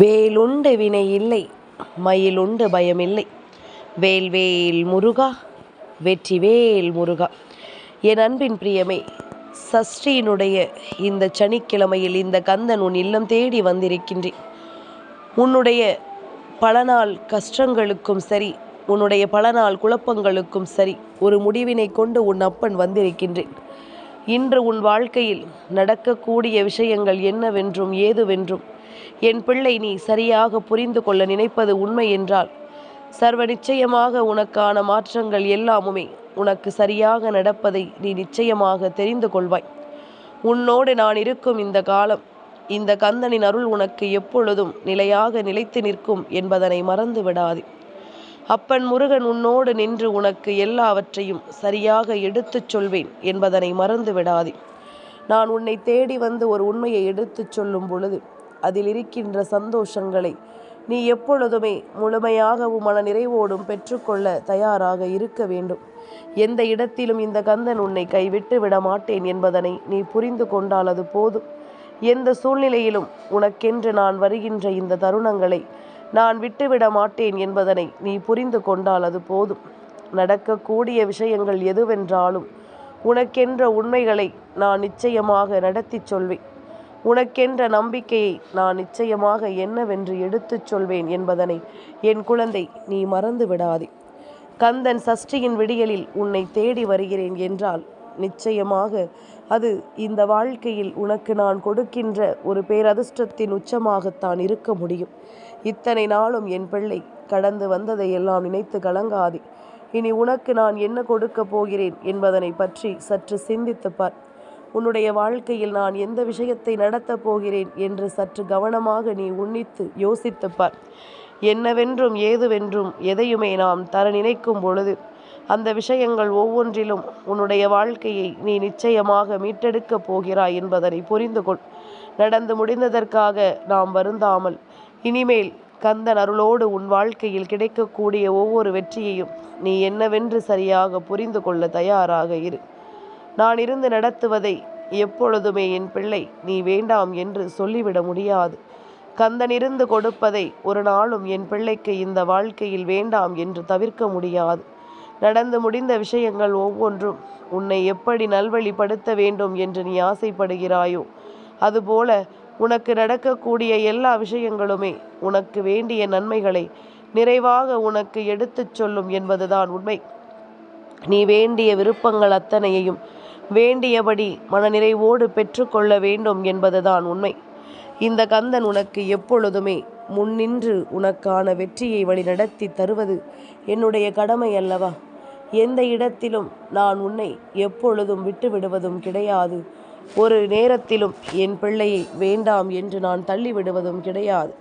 வேலுண்டு வினை இல்லை மயிலுண்டு பயமில்லை. வேல் வேல் முருகா வெற்றிவேல் முருகா. என் அன்பின் பிரியமே சஷ்டியினுடைய இந்த சனிக்கிழமையில் இந்த கந்தன் உன் இல்லம் தேடி வந்திருக்கின்றேன். உன்னுடைய பல நாள் கஷ்டங்களுக்கும் சரி உன்னுடைய பல நாள் குழப்பங்களுக்கும் சரி ஒரு முடிவினை கொண்டு உன் அப்பன் வந்திருக்கின்றேன். இன்று உன் வாழ்க்கையில் நடக்கக்கூடிய விஷயங்கள் என்னவென்றும் ஏதுவென்றும் என் பிள்ளை நீ சரியாக புரிந்து கொள்ள நினைப்பது உண்மை என்றால் சர்வ நிச்சயமாக உனக்கான மாற்றங்கள் எல்லாமுமே உனக்கு சரியாக நடப்பதை நீ நிச்சயமாக தெரிந்து கொள்வாய். உன்னோடு நான் இருக்கும் இந்த காலம் இந்த கந்தனின் அருள் உனக்கு எப்பொழுதும் நிலையாக நிலைத்து நிற்கும் என்பதனை மறந்து விடாதே அப்பன் முருகன் உன்னோடு நின்று உனக்கு எல்லாவற்றையும் சரியாக எடுத்துச் சொல்வேன் என்பதனை மறந்து விடாதே நான் உன்னை தேடி வந்து ஒரு உண்மையை எடுத்துச் சொல்லும் பொழுது அதில் இருக்கின்ற சந்தோஷங்களை நீ எப்பொழுதுமே முழுமையாகவும் மன நிறைவோடும் பெற்றுக்கொள்ள தயாராக இருக்க வேண்டும். எந்த இடத்திலும் இந்த கந்தன் உன்னை கைவிட்டு விட மாட்டேன் என்பதனை நீ புரிந்து கொண்டால் அது போதும். எந்த சூழ்நிலையிலும் உனக்கென்று நான் வருகின்ற இந்த தருணங்களை நான் விட்டுவிட மாட்டேன் என்பதனை நீ புரிந்து கொண்டால் அது போதும். நடக்கக்கூடிய விஷயங்கள் எதுவென்றாலும் உனக்கென்ற உண்மைகளை நான் நிச்சயமாக நடத்தி சொல்வேன். உனக்கென்ற நம்பிக்கையை நான் நிச்சயமாக என்னவென்று எடுத்துச் சொல்வேன் என்பதனை என் குழந்தை நீ மறந்து விடாதே. கந்தன் சஷ்டியின் விடியலில் உன்னை தேடி வருகிறேன் என்றால் நிச்சயமாக அது இந்த வாழ்க்கையில் உனக்கு நான் கொடுக்கின்ற ஒரு பேரதிர்ஷ்டத்தின் உச்சமாகத்தான் இருக்க முடியும். இத்தனை நாளும் என் பிள்ளை கடந்து வந்ததை எல்லாம் நினைத்து கலங்காதே. இனி உனக்கு நான் என்ன கொடுக்கப் போகிறேன் என்பதனை பற்றி சற்று சிந்தித்துப் பார். உன்னுடைய வாழ்க்கையில் நான் எந்த விஷயத்தை நடத்தப் போகிறேன் என்று சற்று கவனமாக நீ உன்னித்து யோசித்துப்பார். என்னவென்றும் ஏதுவென்றும் எதையுமே நாம் தர நினைக்கும் பொழுது அந்த விஷயங்கள் ஒவ்வொன்றிலும் உன்னுடைய வாழ்க்கையை நீ நிச்சயமாக மீட்டெடுக்கப் போகிறாய் என்பதனை புரிந்து கொள் நடந்து முடிந்ததற்காக நாம் வருந்தாமல் இனிமேல் கந்தன் அருளோடு உன் வாழ்க்கையில் கிடைக்கக்கூடிய ஒவ்வொரு வெற்றியையும் நீ என்னவென்று சரியாக புரிந்து கொள்ள தயாராக இரு. நான் இருந்து நடத்துவதை எப்பொழுதுமே என் பிள்ளை நீ வேண்டாம் என்று சொல்லிவிட முடியாது. கந்தன் இருந்து கொடுப்பதை ஒரு நாளும் என் பிள்ளைக்கு இந்த வாழ்க்கையில் வேண்டாம் என்று தவிர்க்க முடியாது. நடந்து முடிந்த விஷயங்கள் ஒவ்வொன்றும் உன்னை எப்படி நல்வழிப்படுத்த வேண்டும் என்று நீ ஆசைப்படுகிறாயோ அதுபோல உனக்கு நடக்கக்கூடிய எல்லா விஷயங்களுமே உனக்கு வேண்டிய நன்மைகளை நிறைவாக உனக்கு எடுத்துச் சொல்லும் என்பதுதான் உண்மை. நீ வேண்டிய விருப்பங்கள் அத்தனையையும் வேண்டியபடி மனநிறைவோடு பெற்றுக்கொள்ள வேண்டும் என்பதுதான் உண்மை. இந்த கந்தன் உனக்கு எப்பொழுதுமே முன்னின்று உனக்கான வெற்றியை வழிநடத்தி தருவது என்னுடைய கடமை அல்லவா? எந்த இடத்திலும் நான் உன்னை எப்பொழுதும் விட்டுவிடுவதும் கிடையாது. ஒரு நேரத்திலும் என் பிள்ளையை வேண்டாம் என்று நான் தள்ளிவிடுவதும் கிடையாது.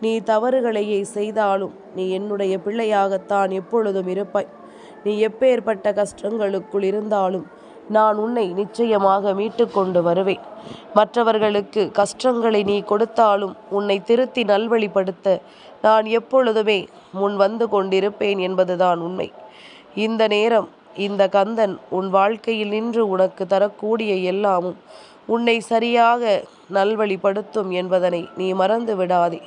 நீ தவறுகளையே செய்தாலும் நீ என்னுடைய பிள்ளையாகத்தான் எப்பொழுதும் இருப்பாய். நீ எப்பேற்பட்ட கஷ்டங்களுக்குள் இருந்தாலும் நான் உன்னை நிச்சயமாக மீட்டு கொண்டு வருவேன். மற்றவர்களுக்கு கஷ்டங்களை நீ கொடுத்தாலும் உன்னை திருத்தி நல்வழிப்படுத்த நான் எப்பொழுதுமே முன் வந்து கொண்டிருப்பேன் என்பதுதான் உண்மை. இந்த நேரம் இந்த கந்தன் உன் வாழ்க்கையில் நின்று உனக்கு தரக்கூடிய எல்லாமும் உன்னை சரியாக நல்வழிப்படுத்தும் என்பதனை நீ மறந்து விடாதே.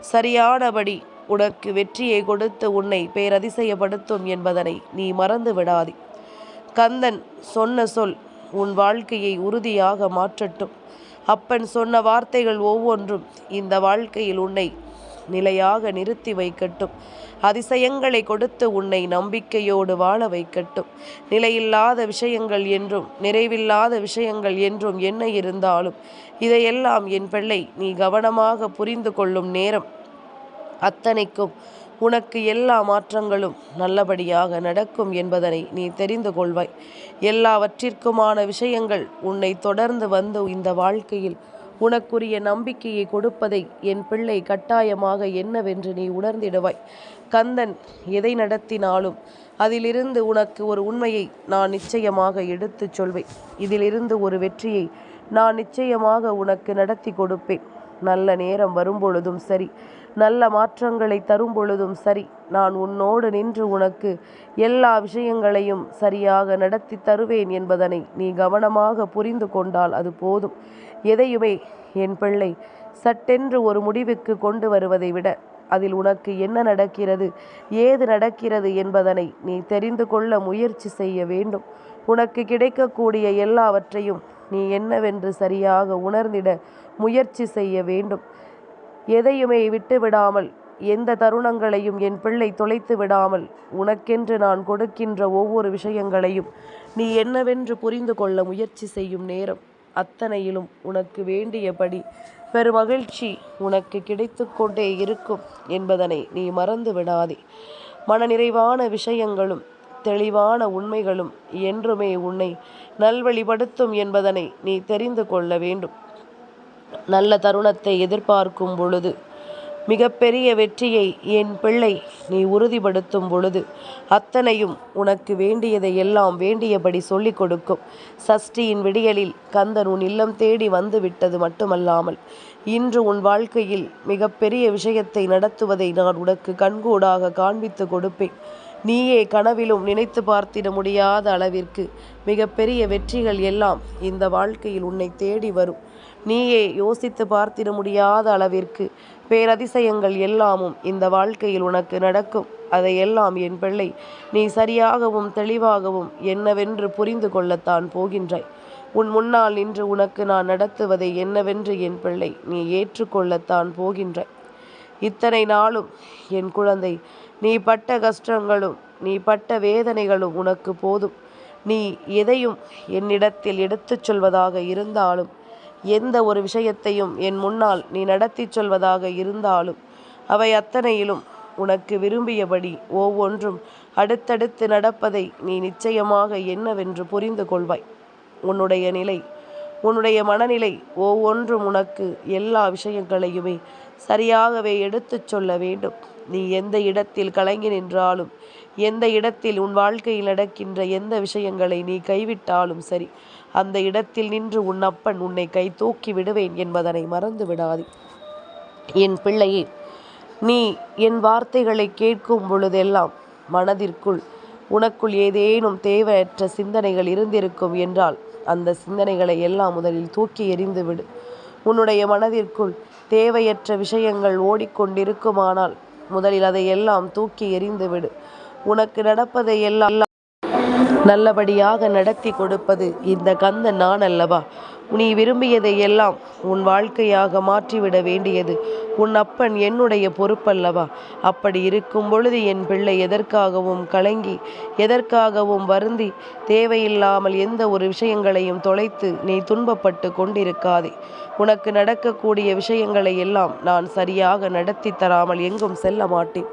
சரியானபடி உனக்கு வெற்றியை கொடுத்து உன்னை பேரதிசயப்படுத்தும் என்பதனை நீ மறந்து விடாதே. கந்தன் சொன்ன சொல் உன் வாழ்க்கையை உறுதியாக மாற்றட்டும். அப்பன் சொன்ன வார்த்தைகள் ஒவ்வொன்றும் இந்த வாழ்க்கையில் உன்னை நிலையாக நிறுத்தி வைக்கட்டும். அதிசயங்களை கொடுத்து உன்னை நம்பிக்கையோடு வாழ வைக்கட்டும். நிலையில்லாத விஷயங்கள் என்றும் நிறைவில்லாத விஷயங்கள் என்றும் என்ன இருந்தாலும் இதையெல்லாம் என் பிள்ளை நீ கவனமாக புரிந்து கொள்ளும் நேரம் அத்தனைக்கும் உனக்கு எல்லா மாற்றங்களும் நல்லபடியாக நடக்கும் என்பதனை நீ தெரிந்து கொள்வாய். எல்லாவற்றிற்குமான விஷயங்கள் உன்னை தொடர்ந்து வந்து இந்த வாழ்க்கையில் உனக்குரிய நம்பிக்கையை கொடுப்பதை என் பிள்ளை கட்டாயமாக என்னவென்று நீ உணர்ந்திடுவாய். கந்தன் எதை நடத்தினாலும் அதிலிருந்து உனக்கு ஒரு உண்மையை நான் நிச்சயமாக எடுத்துச் சொல்வேன். இதிலிருந்து ஒரு வெற்றியை நான் நிச்சயமாக உனக்கு நடத்தி கொடுப்பேன். நல்ல நேரம் வரும்பொழுதும் சரி. நல்ல மாற்றங்களை தரும் பொழுதும் சரி. நான் உன்னோடு நின்று உனக்கு எல்லா விஷயங்களையும் சரியாக நடத்தி தருவேன் என்பதனை நீ கவனமாக புரிந்து கொண்டால் அது போதும். எதையுமே என் பிள்ளை சட்டென்று ஒரு முடிவுக்கு கொண்டு வருவதை விட அதில் உனக்கு என்ன நடக்கிறது ஏது நடக்கிறது என்பதனை நீ தெரிந்து கொள்ள முயற்சி செய்ய வேண்டும். உனக்கு கிடைக்கக்கூடிய எல்லாவற்றையும் நீ என்னவென்று சரியாக உணர்ந்திட முயற்சி செய்ய வேண்டும். எதையுமே விட்டு விடாமல் எந்த தருணங்களையும் என் பிள்ளை தொலைத்து விடாமல் உனக்கென்று நான் கொடுக்கின்ற ஒவ்வொரு விஷயங்களையும் நீ என்னவென்று புரிந்து கொள்ள முயற்சி செய்யும் நேரம் அத்தனையிலும் உனக்கு வேண்டியபடி பெருமகிழ்ச்சி உனக்கு கிடைத்து கொண்டே இருக்கும் என்பதனை நீ மறந்து விடாதே. மனநிறைவான விஷயங்களும் தெளிவான உண்மைகளும் என்றுமே உன்னை நல்வழிப்படுத்தும் என்பதனை நீ தெரிந்து கொள்ள வேண்டும். நல்ல தருணத்தை எதிர்பார்க்கும் பொழுது மிகப்பெரிய வெற்றியை என் பிள்ளை நீ உறுதிப்படுத்தும் பொழுது அத்தனையும் உனக்கு வேண்டியதை எல்லாம் வேண்டியபடி சொல்லிக் கொடுக்கும். சஷ்டியின் விடியலில் கந்தன் உன் இல்லம் தேடி வந்து விட்டது மட்டுமல்லாமல் இன்று உன் வாழ்க்கையில் மிகப்பெரிய விஷயத்தை நடத்துவதை நான் உனக்கு கண்கூடாக காண்பித்து கொடுப்பேன். நீயே கனவிலும் நினைத்து பார்த்திட முடியாத அளவிற்கு மிகப்பெரிய வெற்றிகள் எல்லாம் இந்த வாழ்க்கையில் உன்னை தேடி வரும். நீயே யோசித்து பார்த்திட முடியாத அளவிற்கு பேரதிசயங்கள் எல்லாமும் இந்த வாழ்க்கையில் உனக்கு நடக்கும். அதையெல்லாம் என் பிள்ளை நீ சரியாகவும் தெளிவாகவும் என்னவென்று புரிந்து கொள்ளத்தான் போகின்றாய். உன் முன்னால் நின்று உனக்கு நான் நடத்துவதை என்னவென்று என் பிள்ளை நீ ஏற்றுக்கொள்ளத்தான் போகின்றாய். இத்தனை நாளும் என் குழந்தை நீ பட்ட கஷ்டங்களும் நீ பட்ட வேதனைகளும் உனக்கு போதும். நீ எதையும் என்னிடத்தில் எடுத்துச் சொல்வதாக இருந்தாலும் எந்த ஒரு விஷயத்தையும் என் முன்னால் நீ நடத்தி சொல்வதாக இருந்தாலும் அவை அத்தனையிலும் உனக்கு விரும்பியபடி ஒவ்வொன்றும் அடுத்தடுத்து நடப்பதை நீ நிச்சயமாக என்னவென்று புரிந்து கொள்வாய். உன்னுடைய நிலை உன்னுடைய மனநிலை ஒவ்வொன்றும் உனக்கு எல்லா விஷயங்களையுமே சரியாகவே எடுத்துச் சொல்ல வேண்டும். நீ எந்த இடத்தில் கலங்கி நின்றாலும் எந்த இடத்தில் உன் வாழ்க்கையில் நடக்கின்ற எந்த விஷயங்களை நீ கைவிட்டாலும் சரி அந்த இடத்தில் நின்று உன் அப்பன் உன்னை கை தூக்கி விடுவேன் என்பதனை மறந்து விடாதே. என் பிள்ளையே நீ என் வார்த்தைகளை கேட்கும் பொழுதெல்லாம் மனதிற்குள் உனக்குள் ஏதேனும் தேவையற்ற சிந்தனைகள் இருந்திருக்கும் என்றால் அந்த சிந்தனைகளை எல்லாம் முதலில் தூக்கி எறிந்து விடு. உன்னுடைய மனதிற்குள் தேவையற்ற விஷயங்கள் ஓடிக்கொண்டிருக்குமானால் முதலில் அதை எல்லாம் தூக்கி எறிந்துவிடு உனக்கு நடப்பதை எல்லாம் நல்லபடியாக நடத்தி கொடுப்பது இந்த கந்தன் நான் அல்லவா நீ விரும்பியதை எல்லாம் உன் வாழ்க்கையாக மாற்றிவிட வேண்டியது. உன் அப்பன் என்னுடைய பொறுப்பல்லவா? அப்படி இருக்கும் பொழுது என் பிள்ளை எதற்காகவும் கலங்கி எதற்காகவும் வருந்தி தேவையில்லாமல் எந்த ஒரு விஷயங்களையும் தொலைத்து நீ துன்பப்பட்டு கொண்டிருக்காதே. உனக்கு நடக்கக்கூடிய விஷயங்களை எல்லாம் நான் சரியாக நடத்தி தராமல் எங்கும் செல்ல மாட்டேன்.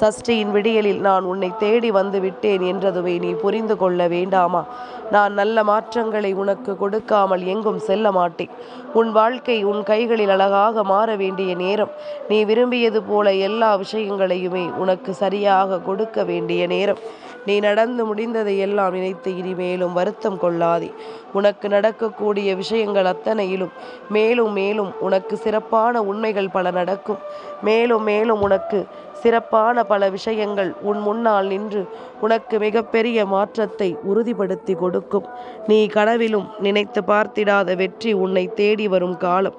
சஷ்டியின் விடியலில் நான் உன்னை தேடி வந்து விட்டேன் என்றதுவே நீ புரிந்து கொள்ள வேண்டாமா? நான் நல்ல மாற்றங்களை உனக்கு கொடுக்காமல் எங்கும் செல்ல மாட்டேன். உன் வாழ்க்கை உன் கைகளில் அழகாக மாற வேண்டிய நேரம். நீ விரும்பியது போல எல்லா விஷயங்களையுமே உனக்கு சரியாக கொடுக்க வேண்டிய நேரம். நீ நடந்து முடிந்ததை எல்லாம் நினைத்து இனிமேலும் வருத்தம் கொள்ளாதே. உனக்கு நடக்கக்கூடிய விஷயங்கள் அத்தனையிலும் மேலும் மேலும் உனக்கு சிறப்பான உண்மைகள் பல நடக்கும். மேலும் மேலும் உனக்கு சிறப்பான பல விஷயங்கள் உன் முன்னால் நின்று உனக்கு மிகப்பெரிய மாற்றத்தை உறுதிப்படுத்தி கொடுக்கும். நீ கனவிலும் நினைத்து பார்த்திடாத வெற்றி உன்னை தேடி வரும் காலம்.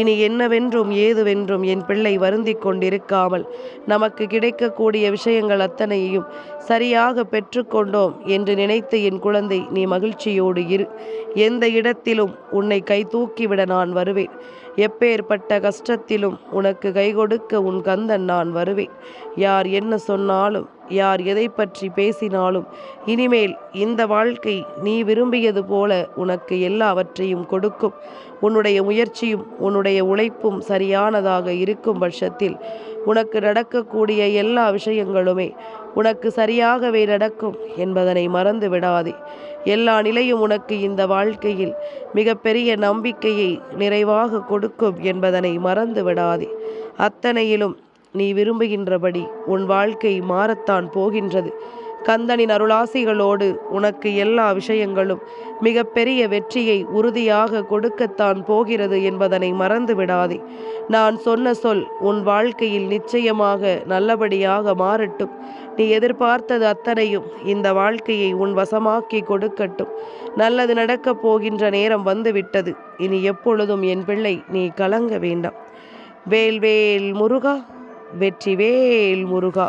இனி என்னவென்றும் ஏதுவென்றும் என் பிள்ளை வருந்தி கொண்டிருக்காமல் நமக்கு கிடைக்கக்கூடிய விஷயங்கள் அத்தனையையும் சரியாக பெற்றுக்கொண்டோம் என்று நினைத்து என் குழந்தை நீ மகிழ்ச்சியோடு இரு. எந்த இடத்திலும் உன்னை கை தூக்கிவிட நான் வருவேன். எப்பேற்பட்ட கஷ்டத்திலும் உனக்கு கை கொடுக்க உன் கந்தன் நான் வருவேன். யார் என்ன சொன்னாலும் யார் எதை பற்றி பேசினாலும் இனிமேல் இந்த வாழ்க்கை நீ விரும்பியது போல உனக்கு எல்லாவற்றையும் கொடுக்கும். உன்னுடைய முயற்சியும் உன்னுடைய உழைப்பும் சரியானதாக இருக்கும் பட்சத்தில் உனக்கு நடக்கக்கூடிய எல்லா விஷயங்களுமே உனக்கு சரியாகவே நடக்கும் என்பதனை மறந்து விடாதே. எல்லா நிலையும் உனக்கு இந்த வாழ்க்கையில் மிகப்பெரிய நம்பிக்கையை நிறைவாக கொடுக்கும் என்பதனை மறந்து விடாதே. அத்தனையிலும் நீ விரும்புகின்றபடி உன் வாழ்க்கை மாறத்தான் போகின்றது. கந்தனின் அருளாசிகளோடு உனக்கு எல்லா விஷயங்களும் மிகப்பெரிய வெற்றியை உறுதியாக கொடுக்கத்தான் போகிறது என்பதனை மறந்து விடாதே நான் சொன்ன சொல் உன் வாழ்க்கையில் நிச்சயமாக நல்லபடியாக மாறட்டும். நீ எதிர்பார்த்தது அத்தனையும் இந்த வாழ்க்கையை உன் வசமாக்கி கொடுக்கட்டும். நல்லது நடக்கப் போகின்ற நேரம் வந்துவிட்டது. இனி எப்பொழுதும் என் பிள்ளை நீ கலங்க வேண்டாம். வேல்வேல் முருகா. வெற்றிவேல் முருகா.